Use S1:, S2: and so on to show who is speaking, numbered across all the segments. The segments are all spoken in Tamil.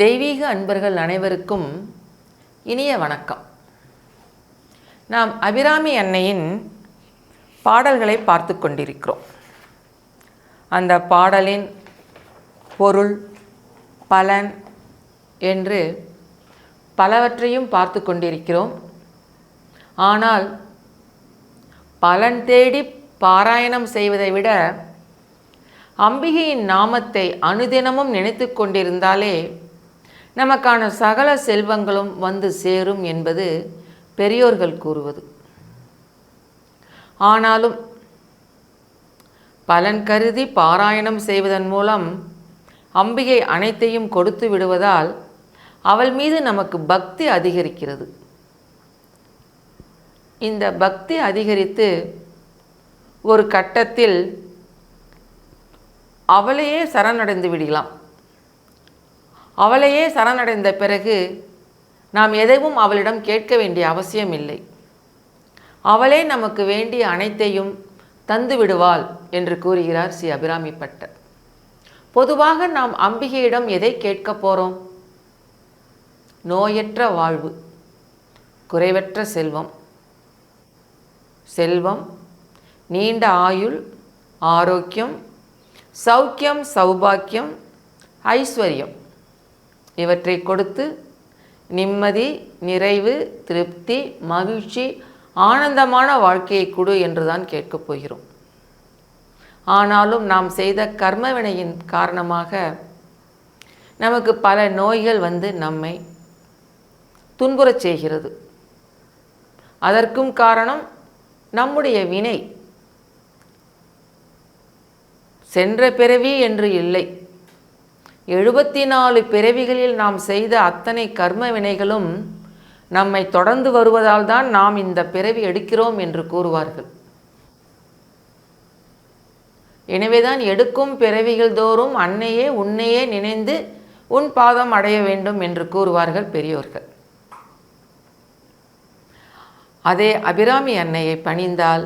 S1: தெய்வீக அன்பர்கள் அனைவருக்கும் இனிய வணக்கம் நாம் அபிராமி அன்னையின் பாடல்களை பார்த்து கொண்டிருக்கிறோம் அந்த பாடலின் பொருள் பலன் என்று பலவற்றையும் பார்த்து கொண்டிருக்கிறோம் ஆனால் பலன் தேடி பாராயணம் செய்வதை விட அம்பிகையின் நாமத்தை அனுதினமும் நினைத்து கொண்டிருந்தாலே நமக்கான சகல செல்வங்களும் வந்து சேரும் என்பது பெரியோர்கள் கூறுவது ஆனாலும் பலன் கருதி பாராயணம் செய்வதன் மூலம் அம்பிகை அனைத்தையும் கொடுத்து விடுவதால் அவள் மீது நமக்கு பக்தி அதிகரிக்கிறது இந்த பக்தி அதிகரித்து ஒரு கட்டத்தில் அவளையே சரணடைந்து விடலாம் அவளையே சரணடைந்த பிறகு நாம் எதைவும் அவளிடம் கேட்க வேண்டிய அவசியம் இல்லை அவளே நமக்கு வேண்டிய அனைத்தையும் தந்து விடுவாள் என்று கூறுகிறார் ஸ்ரீ அபிராமி பட்டர் பொதுவாக நாம் அம்பிகையிடம் எதை கேட்க போகிறோம் நோயற்ற வாழ்வு குறைவற்ற செல்வம் செல்வம் நீண்ட ஆயுள் ஆரோக்கியம் சௌக்கியம் சௌபாக்கியம் ஐஸ்வர்யம் இவற்றை கொடுத்து நிம்மதி நிறைவு திருப்தி மகிழ்ச்சி ஆனந்தமான வாழ்க்கையை கொடு என்றுதான் கேட்கப் போகிறோம் ஆனாலும் நாம் செய்த கர்மவினையின் காரணமாக நமக்கு பல நோய்கள் வந்து நம்மை துன்புறச் செய்கிறது அதற்கும் காரணம் நம்முடைய வினை சென்ற பிறவி என்று இல்லை எழுபத்தி நாலு பிறவிகளில் நாம் செய்த அத்தனை கர்ம வினைகளும் நம்மை தொடர்ந்து வருவதால் தான் நாம் இந்த பிறவி எடுக்கிறோம் என்று கூறுவார்கள் எனவேதான் எடுக்கும் பிறவிகள் தோறும் அன்னையே உன்னையே நினைந்து உன் பாதம் அடைய வேண்டும் என்று கூறுவார்கள் பெரியோர்கள் அதே அபிராமி அன்னையை பணிந்தால்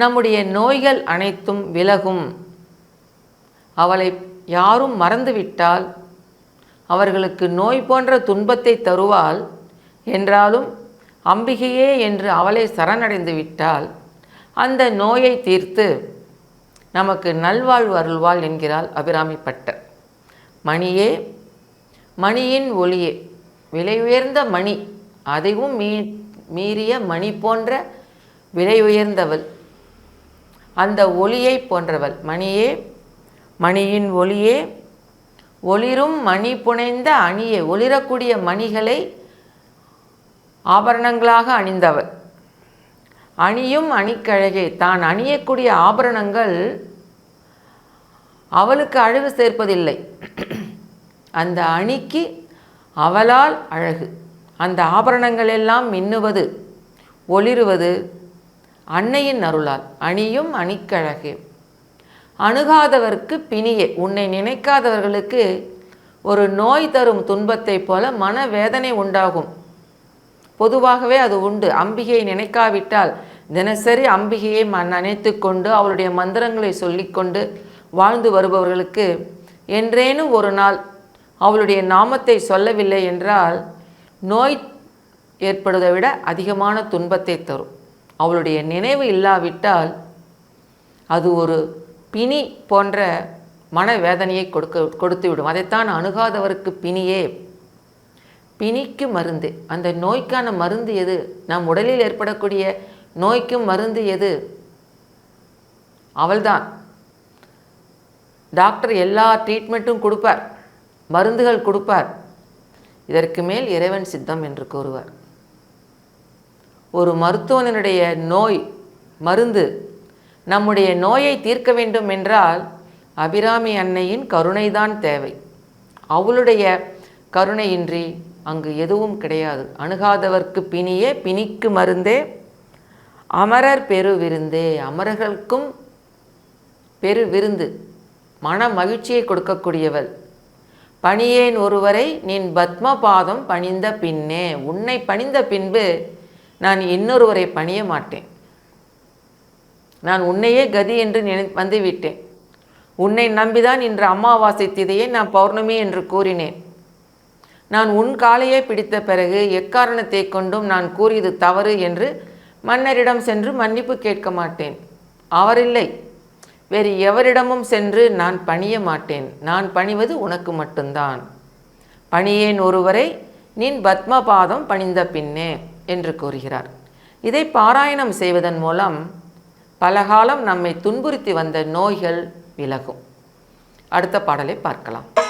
S1: நம்முடைய நோய்கள் அனைத்தும் விலகும் அவளை யாரும் மறந்துவிட்டால் அவர்களுக்கு நோய் போன்ற துன்பத்தை தருவாள் என்றாலும் அம்பிகையே என்று அவளை சரணடைந்து விட்டால் அந்த நோயை தீர்த்து நமக்கு நல்வாழ்வு அருள்வாள் என்கிறாள் அபிராமிப்பட்ட மணியே மணியின் ஒளியே விலை உயர்ந்த மணி அதையும் மீ மீறிய மணி போன்ற விலை உயர்ந்தவள் அந்த ஒளியை போன்றவள் மணியே மணியின் ஒளியே ஒளிரும் மணி புனைந்த அணியை ஒளிரக்கூடிய மணிகளை ஆபரணங்களாக அணிந்தவர் அணியும் அணிக்கழகே தான் அணியக்கூடிய ஆபரணங்கள் அவளுக்கு அழகு சேர்ப்பதில்லை அந்த அணிக்கு அவளால் அழகு அந்த ஆபரணங்கள் எல்லாம் மின்னுவது ஒளிருவது அன்னையின் அருளால் அணியும் அணிக்கழகே அணுகாதவர்க்கு பிணியே உன்னை நினைக்காதவர்களுக்கு ஒரு நோய் தரும் துன்பத்தைப் போல மனவேதனை உண்டாகும் பொதுவாகவே அது உண்டு அம்பிகையை நினைக்காவிட்டால் தினசரி அம்பிகையை ம நினைத்து கொண்டு அவளுடைய மந்திரங்களை சொல்லிக்கொண்டு வாழ்ந்து வருபவர்களுக்கு என்றேனும் ஒரு நாள் அவளுடைய நாமத்தை சொல்லவில்லை என்றால் நோய் ஏற்படுவதை விட அதிகமான துன்பத்தை தரும் அவளுடைய நினைவு இல்லாவிட்டால் அது ஒரு பிணி போன்ற மனவேதனையை கொடுக்க கொடுத்து விடும் அதைத்தான் அணுகாதவருக்கு பிணியே பிணிக்கு மருந்து அந்த நோய்க்கான மருந்து எது நம் உடலில் ஏற்படக்கூடிய நோய்க்கும் மருந்து எது அவள்தான் டாக்டர் எல்லா ட்ரீட்மெண்ட்டும் கொடுப்பார் மருந்துகள் கொடுப்பார் இதற்கு மேல் இறைவன் சித்தம் என்று கூறுவார் ஒரு மருத்துவனுடைய நோய் மருந்து நம்முடைய நோயை தீர்க்க வேண்டும் என்றால் அபிராமி அன்னையின் கருணைதான் தேவை அவளுடைய கருணையின்றி அங்கு எதுவும் கிடையாது அணுகாதவர்க்கு பிணியே பிணிக்கு மருந்தே அமரர் பெரு விருந்தே அமரர்களுக்கும் பெரு விருந்து மன மகிழ்ச்சியை கொடுக்கக்கூடியவள் பணியேன் ஒருவரை நின் பத்ம பாதம் பணிந்த பின்னே உன்னை பணிந்த பின்பு நான் இன்னொருவரை பணிய மாட்டேன் நான் உன்னையே கதி என்று நினை வந்துவிட்டேன் உன்னை நம்பிதான் இன்று அமாவாசை திதையை நான் பௌர்ணமி என்று கூறினேன் நான் உன் காலையே பிடித்த பிறகு எக்காரணத்தை கொண்டும் நான் கூறியது தவறு என்று மன்னரிடம் சென்று மன்னிப்பு கேட்க மாட்டேன் அவரில்லை வேறு எவரிடமும் சென்று நான் பணிய மாட்டேன் நான் பணிவது உனக்கு மட்டும்தான் பணியேன் ஒருவரை நீன் பத்மபாதம் பணிந்த பின்னே என்று கூறுகிறார் இதை பாராயணம் செய்வதன் மூலம் பலகாலம் நம்மை துன்புறுத்தி வந்த நோய்கள் விலகும் அடுத்த பாடலை பார்க்கலாம்